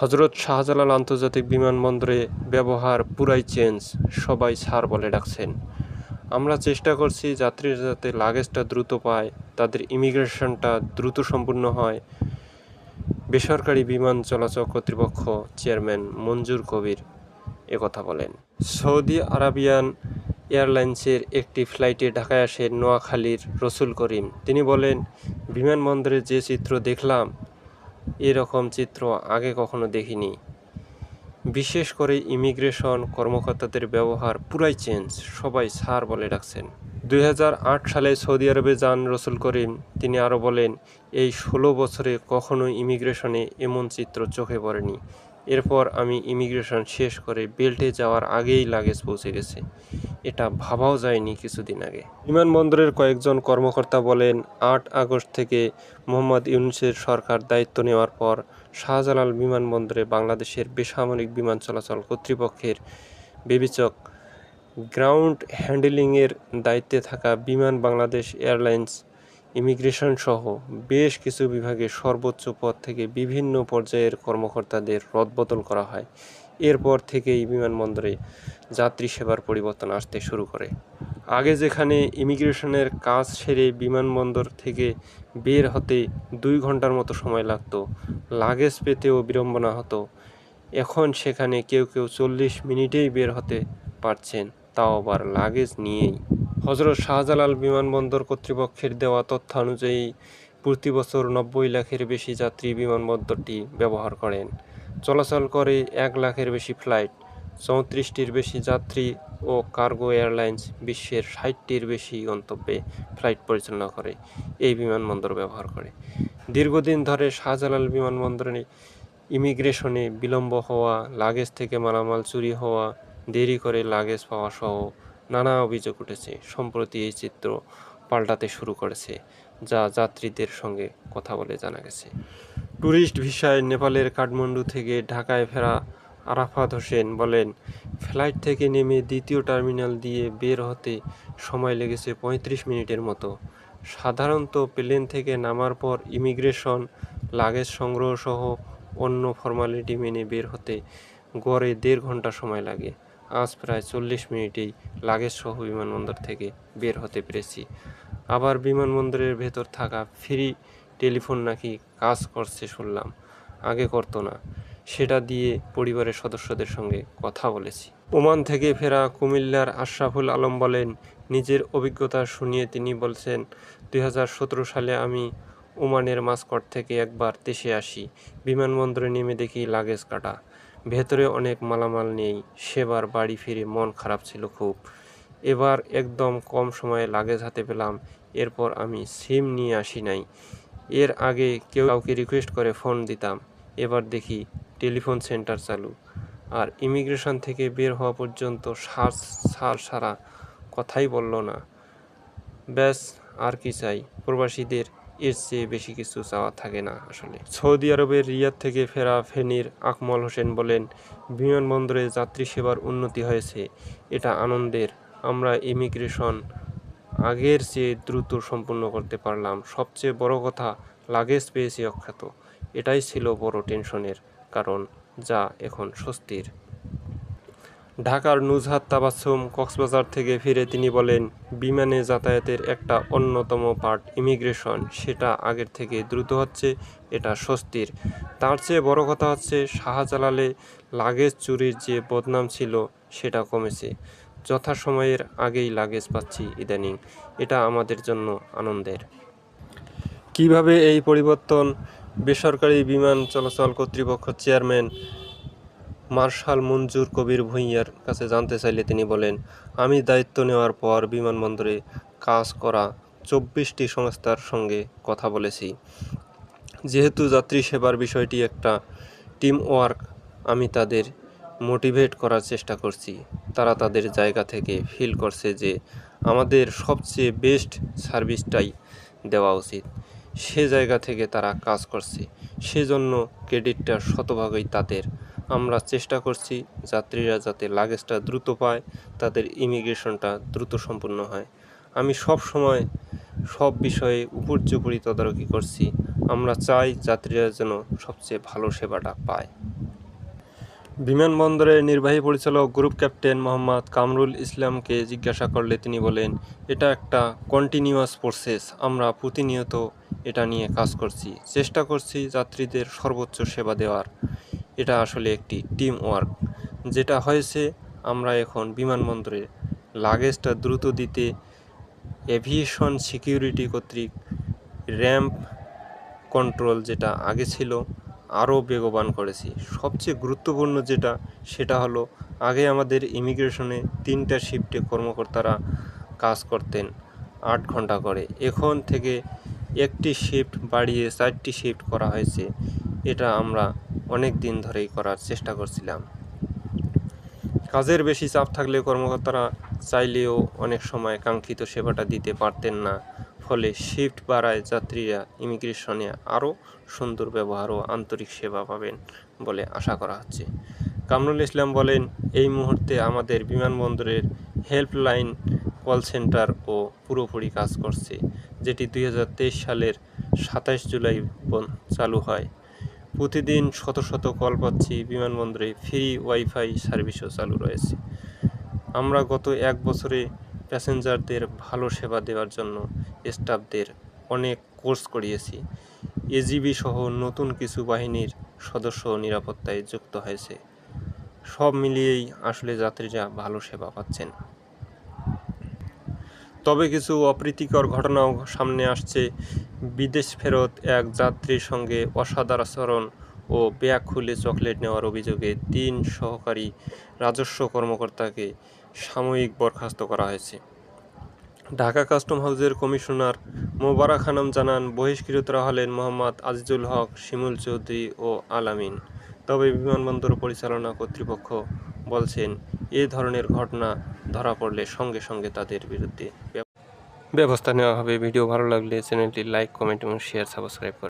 হজরত শাহজালাল আন্তর্জাতিক বিমানবন্দরে ব্যবহার পুরাই চেঞ্জ, সবাই স্যার বলে ডাকছেন। আমরা চেষ্টা করছি যাত্রীরা যাতে লাগেজটা দ্রুত পায়, তাদের ইমিগ্রেশনটা দ্রুত সম্পূর্ণ হয়। বেসরকারি বিমান চলাচল কর্তৃপক্ষ চেয়ারম্যান মঞ্জুর কবির একথা বলেন। সৌদি আরাবিয়ান এয়ারলাইন্সের একটি ফ্লাইটে ঢাকায় আসেন নোয়াখালীর রসুল করিম। তিনি বলেন বিমানবন্দরে যে চিত্র দেখলাম এরকম চিত্র আগে কখনো দেখিনি। বিশেষ করে ইমিগ্রেশন কর্মকর্তাদের ব্যবহার পুরাই চেঞ্জ, সবাই স্যার বলে ডাকছেন। দুই হাজার আট সালে সৌদি আরবে যান রসুল করিম, তিনি আরও বলেন, এই ষোলো বছরে কখনো ইমিগ্রেশনে এমন চিত্র চোখে পড়েনি। এরপর আমি ইমিগ্রেশন শেষ করে বেল্টে যাওয়ার আগেই লাগেজ পৌঁছে গেছে। এটা ভাবাও যায়নি কিছুদিন আগে। বিমানবন্দরের কয়েকজন কর্মকর্তা বলেন, আট আগস্ট থেকে মোহাম্মদ ইউনুসের সরকার দায়িত্ব নেওয়ার পর শাহজালাল বিমানবন্দরে বাংলাদেশের বেসামরিক বিমান চলাচল কর্তৃপক্ষের বিবেচক গ্রাউন্ড হ্যান্ডলিংয়ের দায়িত্বে থাকা বিমান বাংলাদেশ এয়ারলাইন্স ইমিগ্রেশন সহ বেশ কিছু বিভাগে সর্বোচ্চ পদ থেকে বিভিন্ন পর্যায়ের কর্মকর্তাদের রদবদল করা হয়। এরপর থেকেই বিমানবন্দরে যাত্রী সেবার পরিবর্তন আসতে শুরু করে। আগে যেখানে ইমিগ্রেশনের কাজ সেরে বিমানবন্দর থেকে বের হতে দুই ঘণ্টার মতো সময় লাগতো, লাগেজ পেতেও বিড়ম্বনা হতো। এখন সেখানে কেউ কেউ চল্লিশ মিনিটেই বের হতে পারছেন, তাও আবার লাগেজ নিয়েই। হজরত শাহজালাল বিমানবন্দর কর্তৃপক্ষের দেওয়া তথ্য অনুযায়ী, প্রতি বছর নব্বই লাখের বেশি যাত্রী বিমানবন্দরটি ব্যবহার করেন। চলাচল করে এক লাখের বেশি ফ্লাইট, চৌত্রিশটির বেশি যাত্রী ও কার্গো এয়ারলাইন্স বিশ্বের ষাটটির বেশি গন্তব্যে ফ্লাইট পরিচালনা করে, এই বিমানবন্দর ব্যবহার করে। দীর্ঘদিন ধরে শাহজালাল বিমানবন্দরে ইমিগ্রেশনে বিলম্ব হওয়া, লাগেজ থেকে মালামাল চুরি হওয়া, দেরি করে লাগেজ পাওয়া সহ নানা অভিযোগ উঠেছে। সম্প্রতি এই চিত্র পাল্টাতে শুরু করেছে, যা যাত্রীদের সঙ্গে কথা বলে জানা গেছে। ট্যুরিস্ট ভিসায় নেপালের কাঠমান্ডু থেকে ঢাকায় ফেরা আরাফাত হোসেন বলেন, ফ্লাইট থেকে নেমে দ্বিতীয় টার্মিনাল দিয়ে বের হতে সময় লেগেছে পঁয়ত্রিশ মিনিটের মতো। সাধারণত প্লেন থেকে নামার পর ইমিগ্রেশন, লাগেজ সংগ্রহ সহ অন্য ফর্মালিটি মেনে বের হতে গড়ে দেড় ঘণ্টা সময় লাগে। আজ প্রায় চল্লিশ মিনিটেই লাগেজ সহ বিমানবন্দর থেকে বের হতে পেরেছি। আবার বিমানবন্দরের ভেতর থাকা ফ্রি টেলিফোন নাকি কাজ করছে শুনলাম। আগে করতো না। সেটা দিয়ে পরিবারের সদস্যদের সঙ্গে কথা বলেছি। ওমান থেকে ফেরা কুমিল্লার আশরাফুল আলম বলেন, নিজের অভিজ্ঞতা শুনিয়ে তিনি বলছেন, দুই হাজার সতেরো সালে আমি ওমানের মাস্কট থেকে একবার দেশে আসি। বিমানবন্দরে নেমে দেখি লাগেজ কাটা। ভেতরে অনেক মালামাল নেই, সেবার বাড়ি ফিরে মন খারাপ ছিল খুব। এবার একদম কম সময়ে লাগেজ হাতে পেলাম, এরপর আমি সিম নিয়ে আসি নাই। এর আগে কেউ কাউকে রিকোয়েস্ট করে ফোন দিতাম, এবার দেখি টেলিফোন সেন্টার চালু। আর ইমিগ্রেশন থেকে বের হওয়া পর্যন্ত সার সার সারা কথাই বলল না। ব্যাস, আর কি চাই? প্রবাসীদের এর চেয়ে বেশি কিছু চাওয়া থাকে না আসলে। সৌদি আরবের রিয়াদ থেকে ফেরা ফেনীর আকমল হোসেন বলেন, বিমানবন্দরে যাত্রী সেবার উন্নতি হয়েছে, এটা আনন্দের। আমরা ইমিগ্রেশন আগের চেয়ে দ্রুত সম্পূর্ণ করতে পারলাম। সবচেয়ে বড় কথা, লাগেজ পেয়েছি অখ্যাত। এটাই ছিল বড় টেনশনের কারণ, যা এখন স্বস্তির। ঢাকার নুজহাত তাবাসুম কক্সবাজার থেকে ফিরে তিনি বলেন, বিমানে যাতায়াতের একটা অন্যতম পার্ট ইমিগ্রেশন, সেটা আগের থেকে দ্রুত হচ্ছে, এটা স্বস্তির। তার চেয়ে বড় কথা হচ্ছে, শাহজালালে লাগেজ চুরির যে বদনাম ছিল, সেটা কমেছে। যথাসময়ের আগেই লাগেজ পাচ্ছি ইদানিং, এটা আমাদের জন্য আনন্দের। কীভাবে এই পরিবর্তন? বেসরকারি বিমান চলাচল কর্তৃপক্ষ চেয়ারম্যান মার্শাল মঞ্জুর কবির ভূঁইয়ার কাছে জানতে চাইলে তিনি বলেন, আমি দায়িত্ব নেওয়ার পর বিমানবন্দরে কাজ করা চব্বিশটি সংস্থার সঙ্গে কথা বলেছি। যেহেতু যাত্রী সেবার বিষয়টি একটা টিম ওয়ার্ক আমি তাদের মোটিভেট করার চেষ্টা করছি। তারা তাদের জায়গা থেকে ফিল করছে যে আমাদের সবচেয়ে বেস্ট সার্ভিসটাই দেওয়া উচিত। সে জায়গা থেকে তারা কাজ করছে। সেজন্য ক্রেডিটটা শতভাগই তাদের আমরা চেষ্টা করছি যাত্রীরা যাতে লাগেজটা দ্রুত পায়, তাদের ইমিগ্রেশনটা দ্রুত সম্পূর্ণ হয়। আমি সব সময় সব বিষয়ে উপর্যুপরি তদারকি করছি। আমরা চাই যাত্রীরা যেন সবচেয়ে ভালো সেবাটা পায়। বিমানবন্দরের নির্বাহী পরিচালক গ্রুপ ক্যাপ্টেন মোহাম্মদ কামরুল ইসলামকে জিজ্ঞাসা করলে তিনি বলেন, এটা একটা কন্টিনিউয়াস প্রসেস আমরা প্রতিনিয়ত এটা নিয়ে কাজ করছি। চেষ্টা করছি যাত্রীদের সর্বোচ্চ সেবা দেওয়ার। এটা আসলে একটি টিম ওয়ার্ক যেটা হয়েছে আমরা এখন বিমানবন্দরে লাগেজটা দ্রুত দিতে এভিয়েশন সিকিউরিটি কর্তৃক র্যাম্প কন্ট্রোল যেটা আগে ছিল, আরও বেগবান করেছি। সবচেয়ে গুরুত্বপূর্ণ যেটা, সেটা হলো আগে আমাদের ইমিগ্রেশনে তিনটা শিফটে কর্মকর্তারা কাজ করতেন আট ঘণ্টা করে। এখন থেকে একটি শিফট বাড়িয়ে চারটি শিফট করা হয়েছে। এটা আমরা অনেক দিন ধরেই করার চেষ্টা করছিলাম। কাজের বেশি চাপ থাকলে কর্মকর্তারা চাইলেও অনেক সময় কাঙ্ক্ষিত সেবাটা দিতে পারতেন না। ফলে শিফট বাড়ায় যাত্রীরা ইমিগ্রেশনে আরও সুন্দর ব্যবহার ও আন্তরিক সেবা পাবেন বলে আশা করা হচ্ছে। কামরুল ইসলাম বলেন, এই মুহূর্তে আমাদের বিমানবন্দরের হেল্পলাইন কল সেন্টার ও পুরোপুরি কাজ করছে, যেটি দু হাজার তেইশ সালের সাতাশ জুলাই চালু হয়। প্রতিদিন শত শত কল পাচ্ছি বিমানবন্দরে, ফ্রি ওয়াইফাই সার্ভিসও চালু রয়েছে। আমরা গত এক বছরে প্যাসেঞ্জারদের ভালো সেবা দেওয়ার জন্য স্টাফদের অনেক কোর্স করিয়েছি। এজিবি সহ নতুন কিছু বাহিনীর সদস্য নিরাপত্তায় যুক্ত হয়েছে। সব মিলিয়েই আসলে যাত্রীরা ভালো সেবা পাচ্ছেন। তবে কিছু অপ্রীতিকর ঘটনাও সামনে আসছে। বিদেশ ফেরত এক যাত্রীর সঙ্গে অসাদাচরণ ও ব্যাগ খুলে চকলেট নেওয়ার অভিযোগে তিন সহকারী রাজস্ব কর্মকর্তাকে সাময়িক বরখাস্ত করা হয়েছে। ঢাকা কাস্টম হাউসের কমিশনার মোবারক খানম জানান, বহিষ্কৃতরা হলেন মোহাম্মদ আজিজুল হক, শিমুল চৌধুরী ও আলামিন। তবে বিমানবন্দর পরিচালনা কর্তৃপক্ষ বলছেন, এ ধরনের ঘটনা ধরা পড়লে সঙ্গে সঙ্গে তাদের বিরুদ্ধে ব্যবস্থা নেওয়া হবে। ভিডিও ভালো লাগলে চ্যানেলটি লাইক কমেন্ট এবং শেয়ার সাবস্ক্রাইব করে